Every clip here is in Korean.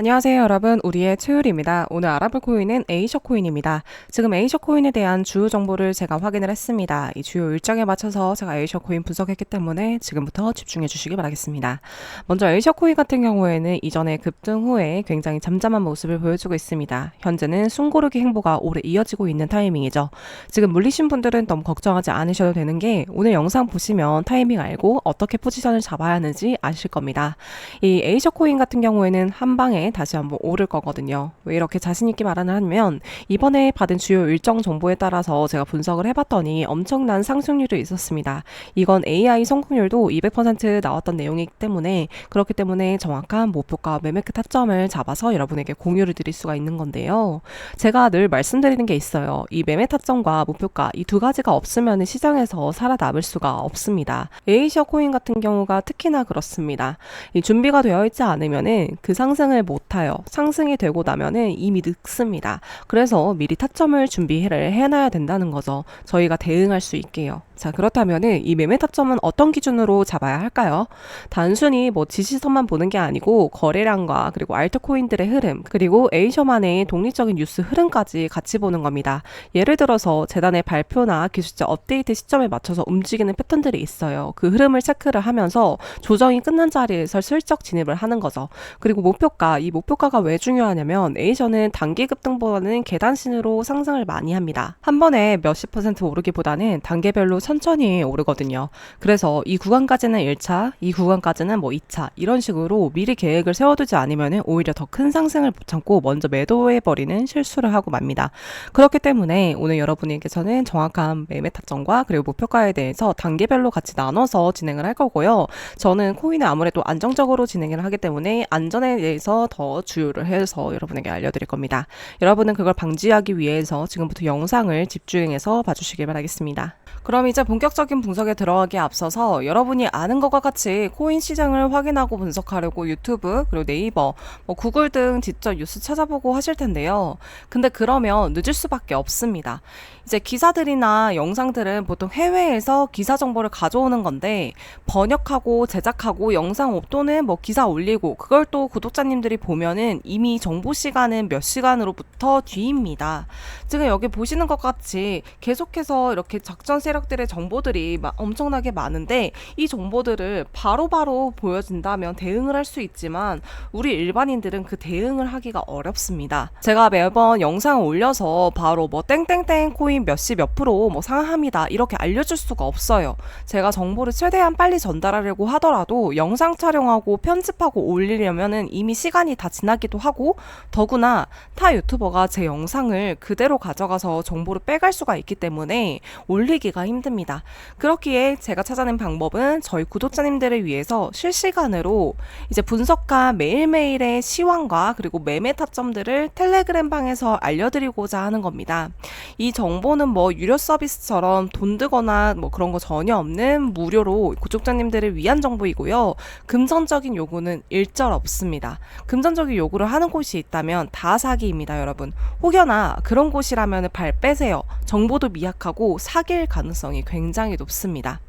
안녕하세요 여러분 우리의 최율입니다. 오늘 알아볼 코인은 에이셔 코인입니다. 지금 에이셔 코인에 대한 주요 정보를 제가 확인을 했습니다. 이 주요 일정에 맞춰서 제가 에이셔 코인 분석했기 때문에 지금부터 집중해 주시기 바라겠습니다. 먼저 에이셔 코인 같은 경우에는 이전에 급등 후에 굉장히 잠잠한 모습을 보여주고 있습니다. 현재는 숨고르기 행보가 오래 이어지고 있는 타이밍이죠. 지금 물리신 분들은 너무 걱정하지 않으셔도 되는 게 오늘 영상 보시면 타이밍 알고 어떻게 포지션을 잡아야 하는지 아실 겁니다. 이 에이셔 코인 같은 경우에는 한 방에 다시 한번 오를 거거든요. 왜 이렇게 자신있게 말하는 하면 이번에 받은 주요 일정 정보에 따라서 제가 분석을 해봤더니 엄청난 상승률이 있었습니다. 이건 AI 성공률도 200% 나왔던 내용이기 때문에 그렇기 때문에 정확한 목표가 매매크 타점을 잡아서 여러분에게 공유를 드릴 수가 있는 건데요. 제가 늘 말씀드리는 게 있어요. 이 매매 타점과 목표가 이 두 가지가 없으면 시장에서 살아남을 수가 없습니다. 에이셔 코인 같은 경우가 특히나 그렇습니다. 이 준비가 되어 있지 않으면은 그 상승을 못 타요. 상승이 되고 나면은 이미 늦습니다. 그래서 미리 타점을 준비를 해놔야 된다는 거죠. 저희가 대응할 수 있게요. 자, 그렇다면은 이 매매 타점은 어떤 기준으로 잡아야 할까요? 단순히 뭐 지시선만 보는 게 아니고 거래량과 그리고 알트코인들의 흐름, 그리고 에이셔만의 독립적인 뉴스 흐름까지 같이 보는 겁니다. 예를 들어서 재단의 발표나 기술자 업데이트 시점에 맞춰서 움직이는 패턴들이 있어요. 그 흐름을 체크를 하면서 조정이 끝난 자리에서 슬쩍 진입을 하는 거죠. 그리고 목표가, 이 목표가가 왜 중요하냐면 에이셔는 단기 급등보다는 계단신으로 상승을 많이 합니다. 한 번에 몇십 퍼센트 오르기보다는 단계별로 천천히 오르거든요. 그래서 이 구간까지는 1차, 이 구간까지는 뭐 2차 이런 식으로 미리 계획을 세워두지 않으면 오히려 더 큰 상승을 못 참고 먼저 매도해버리는 실수를 하고 맙니다. 그렇기 때문에 오늘 여러분에게서는 정확한 매매 타점과 그리고 목표가에 대해서 단계별로 같이 나눠서 진행을 할 거고요. 저는 코인을 아무래도 안정적으로 진행을 하기 때문에 안전에 대해서 더 주요를 해서 여러분에게 알려드릴 겁니다. 여러분은 그걸 방지하기 위해서 지금부터 영상을 집중해서 봐주시길 바라겠습니다. 그럼 이제 본격적인 분석에 들어가기에 앞서서 여러분이 아는 것과 같이 코인 시장을 확인하고 분석하려고 유튜브 그리고 네이버, 뭐 구글 등 직접 뉴스 찾아보고 하실 텐데요. 근데 그러면 늦을 수밖에 없습니다. 이제 기사들이나 영상들은 보통 해외에서 기사 정보를 가져오는 건데 번역하고 제작하고 영상 또는 뭐 기사 올리고 그걸 또 구독자님들이 보면은 이미 정보 시간은 몇 시간으로부터 뒤입니다. 지금 여기 보시는 것 같이 계속해서 이렇게 작전 세력들의 정보들이 엄청나게 많은데 이 정보들을 바로바로 바로 보여진다면 대응을 할 수 있지만 우리 일반인들은 그 대응을 하기가 어렵습니다. 제가 매번 영상을 올려서 바로 뭐 땡땡땡 코인 몇 시 몇 프로 뭐 상합니다 이렇게 알려줄 수가 없어요. 제가 정보를 최대한 빨리 전달하려고 하더라도 영상 촬영하고 편집하고 올리려면은 이미 시간이 다 지나기도 하고 더구나 타 유튜버가 제 영상을 그대로 가져가서 정보를 빼갈 수가 있기 때문에 올리기가 힘듭니다. 그렇기에 제가 찾아낸 방법은 저희 구독자님들을 위해서 실시간으로 이제 분석한 매일매일의 시황과 그리고 매매 타점들을 텔레그램 방에서 알려드리고자 하는 겁니다. 이 정보는 뭐 유료 서비스처럼 돈 들거나 뭐 그런 거 전혀 없는 무료로 구독자님들을 위한 정보이고요. 금전적인 요구는 일절 없습니다. 금 전적인 요구를 하는 곳이 있다면 다 사기입니다, 여러분. 혹여나 그런 곳이라면 발 빼세요. 정보도 미약하고 사기일 가능성이 굉장히 높습니다.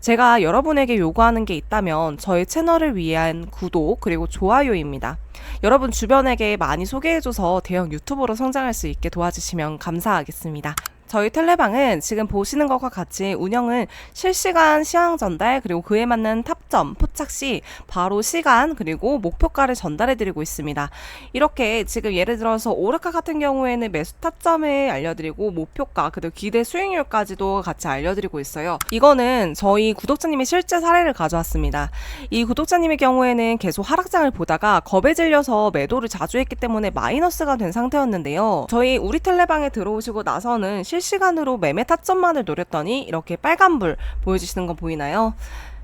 제가 여러분에게 요구하는 게 있다면 저희 채널을 위한 구독 그리고 좋아요입니다. 여러분 주변에게 많이 소개해줘서 대형 유튜버로 성장할 수 있게 도와주시면 감사하겠습니다. 저희 텔레방은 지금 보시는 것과 같이 운영은 실시간 시황 전달 그리고 그에 맞는 탑점, 포착 시 바로 시간 그리고 목표가를 전달해 드리고 있습니다. 이렇게 지금 예를 들어서 오르카 같은 경우에는 매수 타점을 알려드리고 목표가 그리고 기대 수익률까지도 같이 알려드리고 있어요. 이거는 저희 구독자님의 실제 사례를 가져왔습니다. 이 구독자님의 경우에는 계속 하락장을 보다가 겁에 질려서 매도를 자주 했기 때문에 마이너스가 된 상태였는데요. 저희 우리 텔레방에 들어오시고 나서는 실 시간으로 매매 타점만을 노렸더니 이렇게 빨간불 보여주시는 거 보이나요?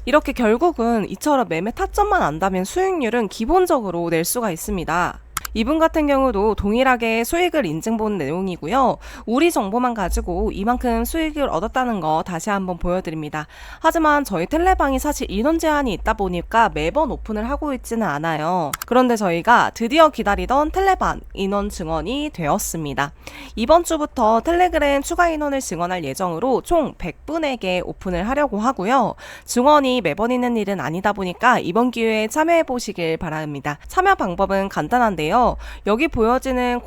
이렇게 결국은 이처럼 매매 타점만 안다면 수익률은 기본적으로 낼 수가 있습니다. 이분 같은 경우도 동일하게 수익을 인증본 내용이고요. 우리 정보만 가지고 이만큼 수익을 얻었다는 거 다시 한번 보여드립니다. 하지만 저희 텔레방이 사실 인원 제한이 있다 보니까 매번 오픈을 하고 있지는 않아요. 그런데 저희가 드디어 기다리던 텔레방 인원 증원이 되었습니다. 이번 주부터 텔레그램 추가 인원을 증원할 예정으로 총 100분에게 오픈을 하려고 하고요. 증원이 매번 있는 일은 아니다 보니까 이번 기회에 참여해 보시길 바랍니다. 참여 방법은 간단한데요. 여기 보여지는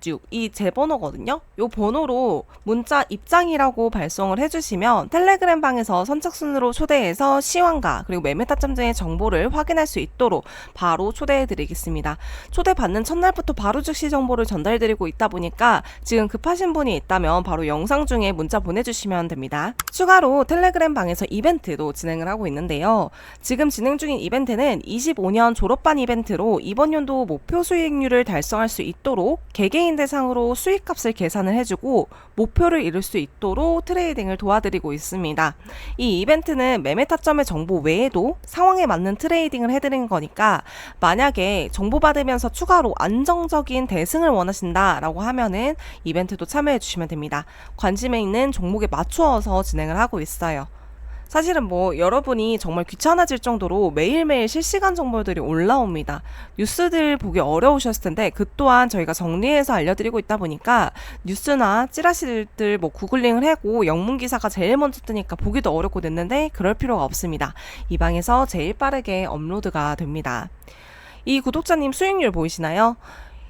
010-7658-4496이 제 번호거든요. 이 번호로 문자 입장이라고 발송을 해주시면 텔레그램 방에서 선착순으로 초대해서 시황과 그리고 매매 타점 등의 정보를 확인할 수 있도록 바로 초대해드리겠습니다. 초대받는 첫날부터 바로 즉시 정보를 전달드리고 있다 보니까 지금 급하신 분이 있다면 바로 영상 중에 문자 보내주시면 됩니다. 추가로 텔레그램 방에서 이벤트도 진행을 하고 있는데요. 지금 진행 중인 이벤트는 25년 졸업반 이벤트로 이번 연도 목표 수익률을 달성할 수 있도록 개개인 대상으로 수익값을 계산을 해주고 목표를 이룰 수 있도록 트레이딩을 도와드리고 있습니다. 이 이벤트는 매매 타점의 정보 외에도 상황에 맞는 트레이딩을 해드리는 거니까 만약에 정보 받으면서 추가로 안정적인 대승을 원하신다라고 하면은 이벤트도 참여해 주시면 됩니다. 관심에 있는 종목에 맞추어서 진행을 하고 있어요. 사실은 뭐 여러분이 정말 귀찮아질 정도로 매일매일 실시간 정보들이 올라옵니다. 뉴스들 보기 어려우셨을 텐데 그 또한 저희가 정리해서 알려드리고 있다 보니까 뉴스나 찌라시들 뭐 구글링을 하고 영문 기사가 제일 먼저 뜨니까 보기도 어렵고 됐는데 그럴 필요가 없습니다. 이 방에서 제일 빠르게 업로드가 됩니다. 이 구독자님 수익률 보이시나요?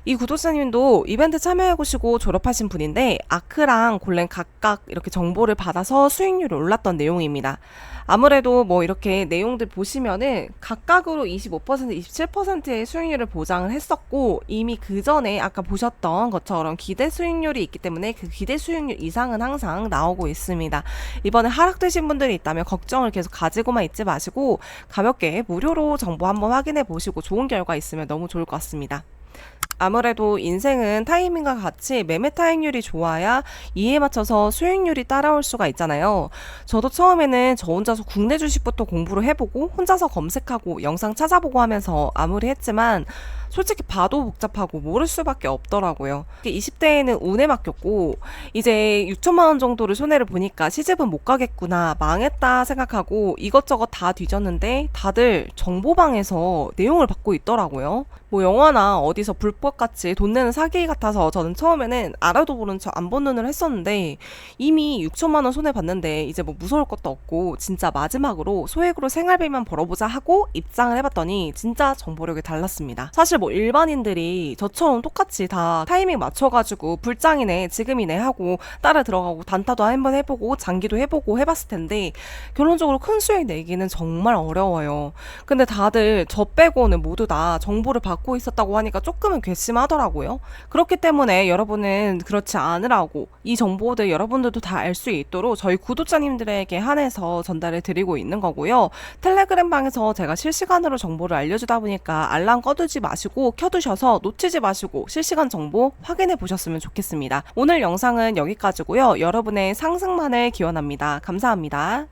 이 구독자님도 이벤트 참여해보시고 졸업하신 분인데 아크랑 골렘 각각 이렇게 정보를 받아서 수익률이 올랐던 내용입니다. 아무래도 뭐 이렇게 내용들 보시면은 각각으로 25% 27%의 수익률을 보장을 했었고 이미 그 전에 아까 보셨던 것처럼 기대 수익률이 있기 때문에 그 기대 수익률 이상은 항상 나오고 있습니다. 이번에 하락되신 분들이 있다면 걱정을 계속 가지고만 있지 마시고 가볍게 무료로 정보 한번 확인해 보시고 좋은 결과 있으면 너무 좋을 것 같습니다. 아무래도 인생은 타이밍과 같이 매매 타익률이 좋아야 이에 맞춰서 수익률이 따라올 수가 있잖아요. 저도 처음에는 저 혼자서 국내 주식부터 공부를 해보고 혼자서 검색하고 영상 찾아보고 하면서 아무리 했지만 솔직히 봐도 복잡하고 모를 수밖에 없더라고요. 20대에는 운에 맡겼고 이제 6천만 원 정도를 손해를 보니까 시집은 못 가겠구나 망했다 생각하고 이것저것 다 뒤졌는데 다들 정보방에서 내용을 받고 있더라고요. 뭐 영화나 어디서 불법같이 돈 내는 사기 같아서 저는 처음에는 알아도 모른 척 안 본 눈을 했었는데 이미 6천만 원 손해 봤는데 이제 뭐 무서울 것도 없고 진짜 마지막으로 소액으로 생활비만 벌어보자 하고 입장을 해봤더니 진짜 정보력이 달랐습니다. 사실 뭐 일반인들이 저처럼 똑같이 다 타이밍 맞춰가지고 불장이네 지금이네 하고 따라 들어가고 단타도 한번 해보고 장기도 해보고 해봤을 텐데 결론적으로 큰 수익 내기는 정말 어려워요. 근데 다들 저 빼고는 모두 다 정보를 받고 있었다고 하니까 조금은 괘씸하더라고요. 그렇기 때문에 여러분은 그렇지 않으라고 이 정보들 여러분들도 다 알 수 있도록 저희 구독자님들에게 한해서 전달해 드리고 있는 거고요. 텔레그램 방에서 제가 실시간으로 정보를 알려주다 보니까 알람 꺼두지 마시고 켜두셔서 놓치지 마시고 실시간 정보 확인해 보셨으면 좋겠습니다. 오늘 영상은 여기까지고요. 여러분의 상승만을 기원합니다. 감사합니다.